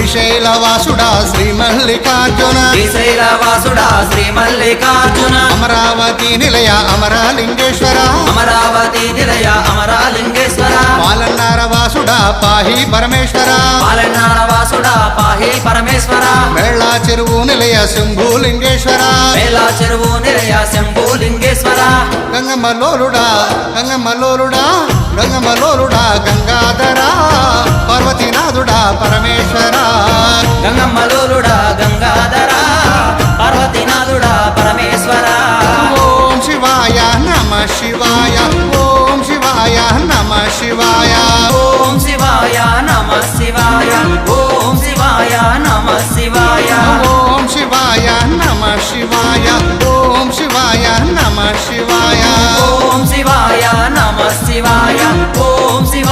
శ్రీశైలవాసుడా శ్రీ మల్లికార్జున శ్రీశైలవాసుడా శ్రీ మల్లికార్జున అమరావతి నిలయ అమరాలింగేశ్వర. అమరావతి నిలయ అమరాలింగేశ్వర. పాలన్నార వాసుడా పాహి పరమేశ్వర. పాలనార వాసుడా పాహి పరమేశ్వర. మేళా చెరువు నిలయ శంభులింగేశ్వర. మేళా చెరువు నిలయ శంభులింగేశ్వర. గంగమ్మలోలుడా పరమేశ్వరా. గంగమ్మలోలుడా గంగాధరా. పార్వతీనాథుడా పరమేశ్వరా. ఓం శివాయ నమ శివాయ. ఓం శివాయ నమ శివాయ. ఓం శివాయ నమ శివాయ. ఓం శివాయ నమ శివాయ. ఓం శివాయ నమ శివాయ. ఓం శివాయ నమ శివాయ. ఓం శివాయ నమ శివాయ. ఓం శివ